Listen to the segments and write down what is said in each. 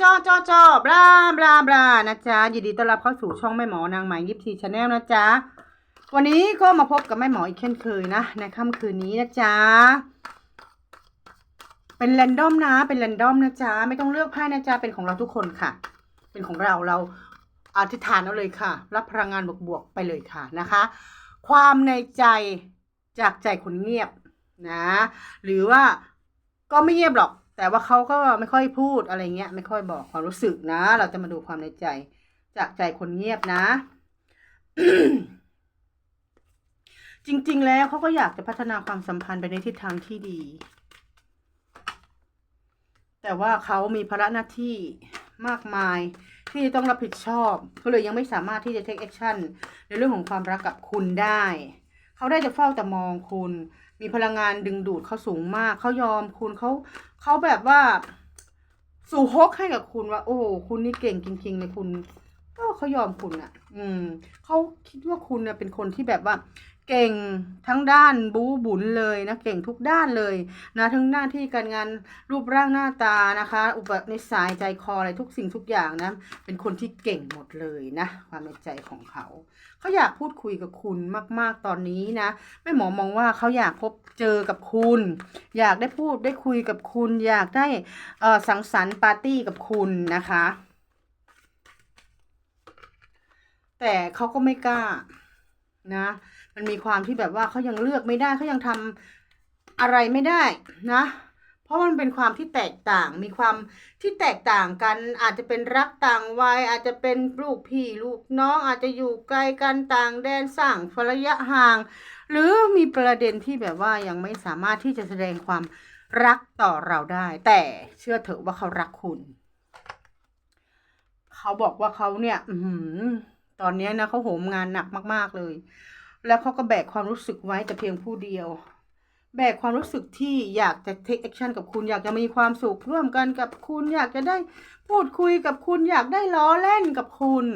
จอจอจอบลาบลาบลานะจ๊ะยินดีต้อนรับเข้าสู่ช่องแม่หมอนางหมยิปซีชาแนลนะจ๊ะวันนี้ก็มาพบกับแม่หมออีกเช่นเคยนะในค่ำคืนนี้นะจ๊ะเป็นแรนดอมนะ เป็นแรนดอมนะจ๊ะไม่ต้องเลือกไพ่นะจ๊ะเป็นของเราทุกคนค่ะ เป็นของเราเราอธิษฐานเอาเลยค่ะ รับพลังงานบวกๆไปเลยค่ะนะคะ ความในใจจากใจคนเงียบนะ หรือว่าก็ไม่เงียบหรอก แต่ว่าเขาก็ไม่ค่อยพูดอะไรเงี้ย ไม่ค่อยบอกความรู้สึกนะ เราจะมาดูความในใจ จากใจคนเงียบนะ จริง ๆ แล้วเขาก็อยากจะพัฒนาความสัมพันธ์ไปในทิศทางที่ดี แต่ว่าเขามีภาระหน้าที่มากมายที่จะต้องรับผิดชอบเขาเลยยังไม่สามารถที่จะ take action ในเรื่องของความรักกับคุณได้ เขาได้จะเฝ้าแต่มองคุณ มีพลังงานดึงดูดเขาสูงมาก เขายอมคุณเขาเขาแบบว่า สู่ฮกให้กับคุณว่า โอ้คุณนี่เก่งจริงๆเลยคุณก็เขายอมคุณอะ อืมเขาคิดว่าคุณเนี่ยเป็นคนที่แบบว่า เก่งทั้งด้านบูบุญเลยนะเก่งทุกด้านเลยนะทั้งหน้าที่การงานรูปร่างหน้าตานะคะ อุปนิสัยใจคออะไรทุกสิ่งทุกอย่างนะเป็นคนที่เก่งหมดเลยนะความในใจของเขา เขาอยากพูดคุยกับคุณมาก ๆตอนนี้นะแม่หมอมองว่าเขาอยากพบเจอกับคุณ อยากได้พูดได้คุยกับคุณ อยากได้เอ่อสังสรรค์ปาร์ตี้กับคุณนะคะ แต่เขาก็ไม่กล้า นะ มันมีความที่แบบว่าเขายังเลือกไม่ได้เขายังทำอะไรไม่ได้นะ เพราะมันเป็นความที่แตกต่าง มีความที่แตกต่างกัน อาจจะเป็นรักต่างวัย อาจจะเป็นลูกพี่ลูกน้อง อาจจะอยู่ไกลกันต่างแดนสร้างระยะห่าง หรือมีประเด็นที่แบบว่ายังไม่สามารถที่จะแสดงความรักต่อเราได้ แต่เชื่อเถอะว่าเขารักคุณ เขาบอกว่าเขาเนี่ย อื ตอนนี้นะเขาโหมงานหนักมาก ๆ เลย แล้วเขาก็แบกความรู้สึกไว้แต่เพียงผู้เดียว แบกความรู้สึกที่อยากจะ take action กับคุณอยากจะมีความสุขร่วมกันกับคุณอยากจะได้พูดคุยกับคุณอยากได้ล้อเล่นกับคุณ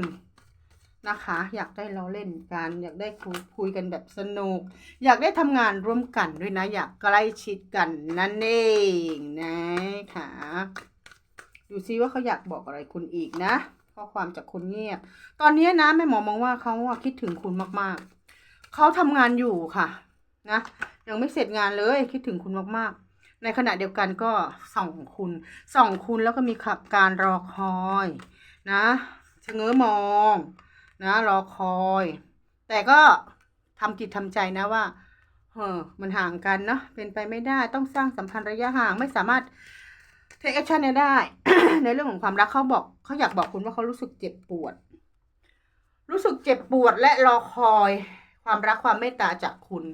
นะคะ อยากได้ล้อเล่นกัน อยากได้คุยคุยกันแบบสนุก อยากได้ทำงานร่วมกันด้วยนะ อยากใกล้ชิดกันนั่นเองนะคะดูซิว่าเขาอยากบอกอะไรคุณอีกนะ ข้อความจากคนเงียบ ตอนนี้นะแม่หมอมองว่าเขาคิดถึงคุณมากๆ เขาทำงานอยู่ค่ะ นะ ยังไม่เสร็จงานเลยคิดถึงคุณมากๆ ในขณะเดียวกันก็ส่องคุณส่องคุณแล้วก็มีขับการรอคอย นะชะเง้อมอง นะรอคอย แต่ก็ทำจิตทำใจนะว่าเออมันห่างกันเนาะเป็นไปไม่ได้ต้องสร้างสัมพันธ์ระยะห่างไม่สามารถ take action เนี่ยได้ ในเรื่องของความรักเขาบอกเขาอยากบอกคุณว่าเขารู้สึกเจ็บปวด รู้สึกเจ็บปวดและรอคอยความรักความเมตตาจากคุณ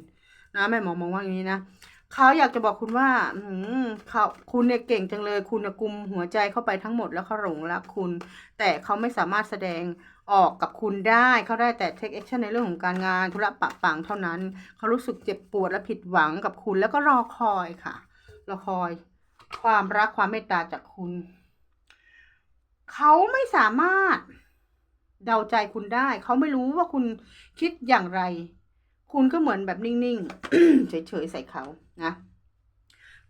นะแม่หมอมองว่าอย่างนี้นะเขาอยากจะบอกคุณว่าอืมเขาคุณเนี่ยเก่งจังเลย คุณกุมหัวใจเข้าไปทั้งหมดแล้วเขาหลงรักคุณ แต่เขาไม่สามารถแสดงออกกับคุณได้เขาได้แต่ take action ในเรื่องของการงานธุระปะปังเท่านั้น เขารู้สึกเจ็บปวดและผิดหวังกับคุณแล้วก็รอคอยค่ะ รอคอย ความรักความเมตตาจากคุณ เขาไม่สามารถเดาใจคุณได้ เขาไม่รู้ว่าคุณคิดอย่างไร คุณก็เหมือนแบบนิ่งๆ เฉยๆใส่เขานะ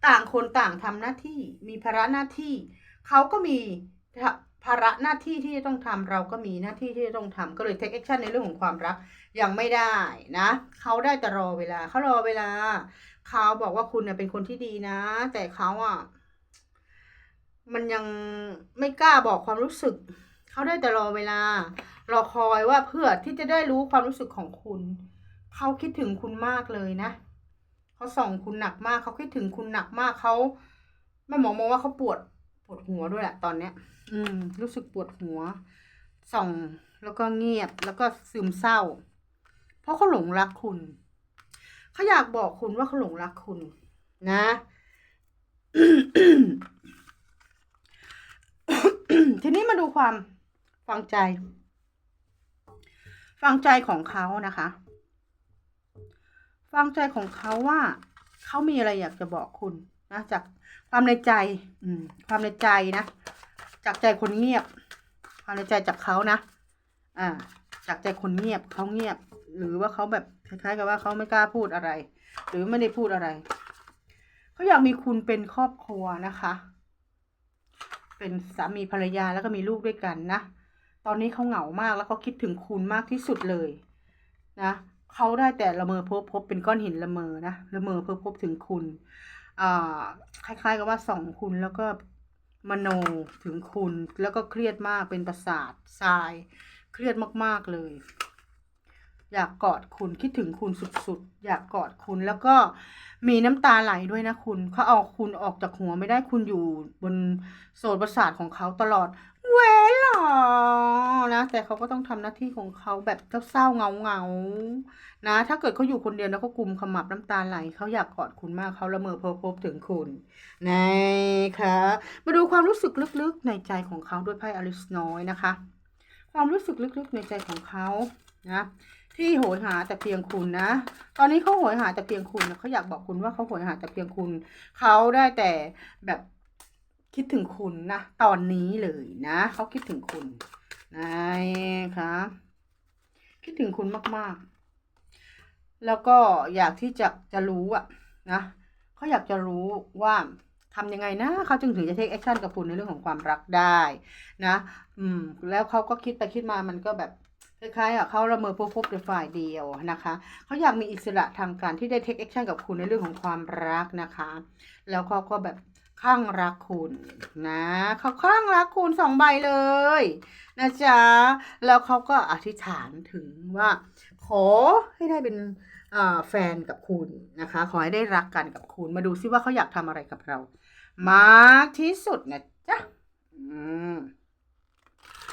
ต่างคนต่างทำหน้าที่ มีภาระหน้าที่ เขาก็มี ภาระหน้าที่ที่จะต้องทำเราก็มีหน้าที่ที่จะต้องทำก็เลย take action ในเรื่องของความรักยังไม่ได้นะเขาได้แต่รอเวลาเขารอเวลาเขาบอกว่าคุณเน่ยเป็นคนที่ดีนะ แต่เขาอะมันยังไม่กล้าบอกความรู้สึก เขาได้แต่รอเวลา รอคอยว่าเพื่อที่จะได้รู้ความรู้สึกของคุณ เขาคิดถึงคุณมากเลยนะ เขาส่องคุณหนักมาก เขาคิดถึงคุณหนักมากเขาแม่หมอมองว่าเขาปวดปวดหัวด้วยแหละตอนเนี้ย อืม รู้สึกปวดหัว ส่องแล้วก็เงียบแล้วก็ซึมเศร้า เพราะเขาหลงรักคุณ เขาอยากบอกคุณว่าเขาหลงรักคุณ นะทีนี้มาดูความฟังใจ ฟังใจของเขานะคะ ฟังใจของเขาว่าเขามีอะไรอยากจะบอกคุณนะจากความในใจ อืม ความในใจนะ จากใจคนเงียบความในใจจากเขานะ อ่า จากใจคนเงียบเขาเงียบ หรือว่าเขาแบบคล้ายๆกับว่าเขาไม่กล้าพูดอะไร หรือไม่ได้พูดอะไรเขาอยากมีคุณเป็นครอบครัวนะคะ เป็นสามีภรรยาแล้วก็มีลูกด้วยกันนะตอนนี้เขาเหงามากแล้วเขาคิดถึงคุณมากที่สุดเลยนะเขาได้แต่ละเมอพบพบเป็นก้อนหินละเมอนะละเมอพบพบถึงคุณอ่าคล้าย ๆ กับว่าส่องคุณแล้วก็ มโนถึงคุณแล้วก็เครียดมากเป็นประสาททราย เครียดมากๆเลย อยากกอดคุณคิดถึงคุณสุดๆ อยากกอดคุณแล้วก็มีน้ำตาไหลด้วยนะคุณเขาเอาคุณออกจากหัวไม่ได้คุณอยู่บนโซนประสาทของเขาตลอดเว หรอนะแต่เขาก็ต้องทำหน้าที่ของเขาแบบเศร้าเงาเงานะ ถ้าเกิดเขาอยู่คนเดียวแล้วเขากุมขมับน้ำตาไหลเขาอยากกอดคุณมากเขาละเมอเพอพบถึงคุณนะคะมาดูความรู้สึกลึกๆในใจของเขาด้วยไพ่อลิสน้อยนะคะ ความรู้สึกลึกๆในใจของเขานะที่โหยหาแต่เพียงคุณนะ ตอนนี้เขาโหยหาแต่เพียงคุณเขาอยากบอกคุณว่าเขาโหยหาแต่เพียงคุณ เขาได้แต่แบบ คิดถึงคุณนะ ตอนนี้เลยนะ เขาคิดถึงคุณนะคะคิดถึงคุณมาก ๆ แล้วก็อยากที่จะจะรู้อะนะเขาอยากจะรู้ว่าทำยังไงนะเขาจึงถึงจะเทคแอคชั่นกับคุณในเรื่องของความรักได้นะ อืม แล้วเขาก็คิดไปคิดมามันก็แบบคล้ายๆอะเขาละเมอพบพบในฝ่ายเดียวนะคะเขาอยากมีอิสระทางการที่ได้เทคแอคชั่นกับคุณในเรื่องของความรักนะคะ แล้วเขาก็แบบ ข้างรักคุณนะเขาข้างรักคุณสองใบเลยนะจ๊ะแล้วเขาก็อธิษฐานถึงว่า ขอให้ได้เป็นแฟนกับคุณนะคะ ขอให้ได้รักกันกับคุณ มาดูซิว่าเขาอยากทำอะไรกับเรา มากที่สุดนะจ๊ะอืม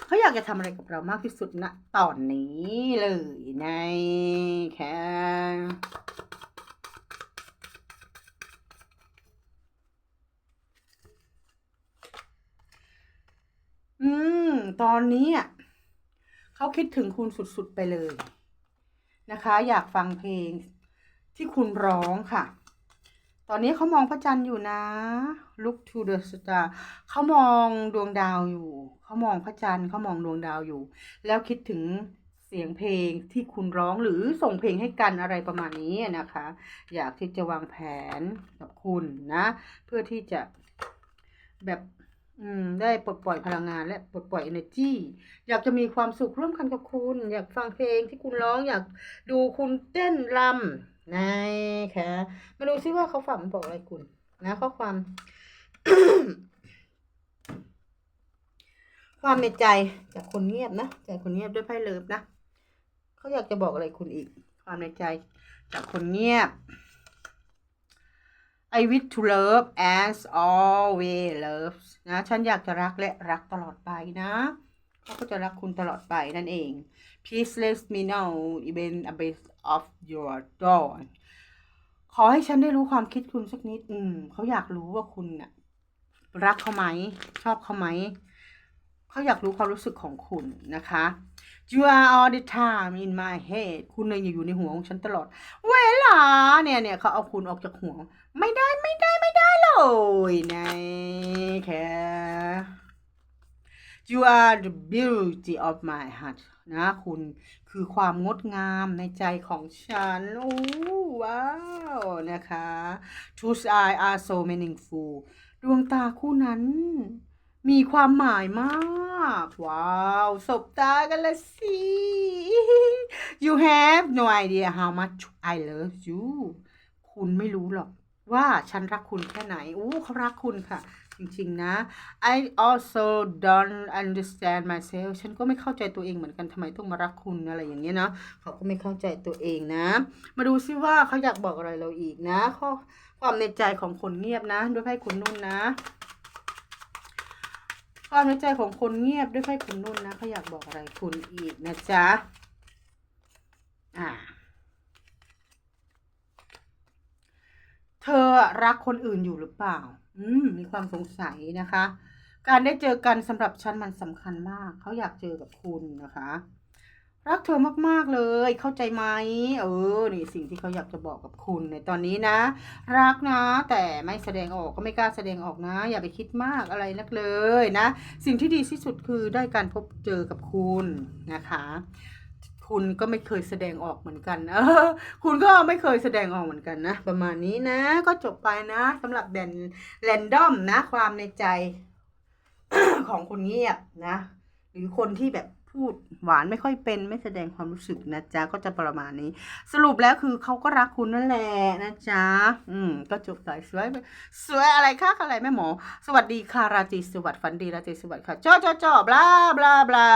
เขาอยากจะทำอะไรกับเรามากที่สุดณตอนนี้เลยในแค่อืม ตอนนี้เขาคิดถึงคุณสุดๆไปเลยนะคะ อยากฟังเพลงที่คุณร้องค่ะ ตอนนี้เขามองพระจันทร์อยู่นะ Look to the star เขามองดวงดาวอยู่ เขามองพระจันทร์เขามองดวงดาวอยู่ แล้วคิดถึงเสียงเพลงที่คุณร้องหรือส่งเพลงให้กันอะไรประมาณนี้นะคะ อยากที่จะวางแผนกับคุณนะ เพื่อที่จะแบบ อืมได้ปลดปล่อยพลังงานและปลดปล่อย energy อยากจะมีความสุขร่วมกันกับคุณ อยากฟังเพลงที่คุณร้องอยากดูคุณเต้นรำนะคะมาดูซิว่าเขาฝากมาบอกอะไรคุณ นะข้อความ ความในใจจากคนเงียบนะจากคนเงียบด้วยไพ่เลิฟนะเขาอยากจะบอกอะไรคุณอีก ความในใจจากคนเงียบ I wish to love as always loves นะ ฉันอยากจะรักและรักตลอดไปนะเขาก็จะรักคุณตลอดไปนั่นเอง Please let me know even a bit of your door ขอให้ฉันได้รู้ความคิดคุณสักนิด อืม เขาอยากรู้ว่าคุณน่ะ รักเขาไหม ชอบเขาไหม เขาอยากรู้ความรู้สึกของคุณนะคะ You are all the time in my head คุณเลยอยู่ในหัวของฉันตลอด เวลาเนี่ยเนี่ยเขาเอาคุณออกจากหัว ไม่ได้ไม่ได้ไม่ได้เลยนะแค่ You are the beauty of my heart นะคุณคือความงดงามในใจของฉัน โอ้ว้าว นะคะ Two eyes are so meaningful ดวงตาคู่นั้น มีความหมายมาก ว้าวสบตากันละสิ You have no idea how much I love you คุณไม่รู้หรอกว่าฉันรักคุณแค่ไหน อู้เขารักคุณค่ะ จริงๆนะ I also don't understand myself ฉันก็ไม่เข้าใจตัวเองเหมือนกันทำไมต้องมารักคุณอะไรอย่างเงี้ยนะเขาก็ไม่เข้าใจตัวเองนะ มาดูซิว่าเขาอยากบอกอะไรเราอีกนะข้อความในใจของคนเงียบนะ ด้วยไพ่คุณนุ่นนะ ความในใจของคนเงียบด้วยไพ่คุณนุ่นนะเขาอยากบอกอะไรคุณอีกนะจ๊ะ อ่า เธอรักคนอื่นอยู่หรือเปล่า อืม มีความสงสัยนะคะ การได้เจอกันสำหรับฉันมันสำคัญมาก เขาอยากเจอกับคุณนะคะ รักเธอมากๆเลยเข้าใจไหมเออนี่สิ่งที่เขาอยากจะบอกกับคุณในตอนนี้นะ รักนะ แต่ไม่แสดงออกก็ไม่กล้าแสดงออกนะ อย่าไปคิดมากอะไรนักเลยนะ สิ่งที่ดีที่สุดคือได้การพบเจอกับคุณนะคะคุณก็ไม่เคยแสดงออกเหมือนกันเออคุณก็ไม่เคยแสดงออกเหมือนกันนะ ประมาณนี้นะ ก็จบไปนะสำหรับแดนแรนดอมนะ ความในใจของคนเงียบนะ หรือคนที่แบบ พูดหวานไม่ค่อยเป็นไม่แสดงความรู้สึกนะจ๊ะก็จะประมาณนี้ สรุปแล้วคือเขาก็รักคุณนั่นแหละนะจ๊ะอืมก็จบสายสวยสวยอะไรคะอะไรแม่หมอ สวัสดีค่ะราตรีสวัสดิ์ฝันดีราตรีสวัสดิ์ค่ะจ้อจ้อจ้อบลาบลาบลา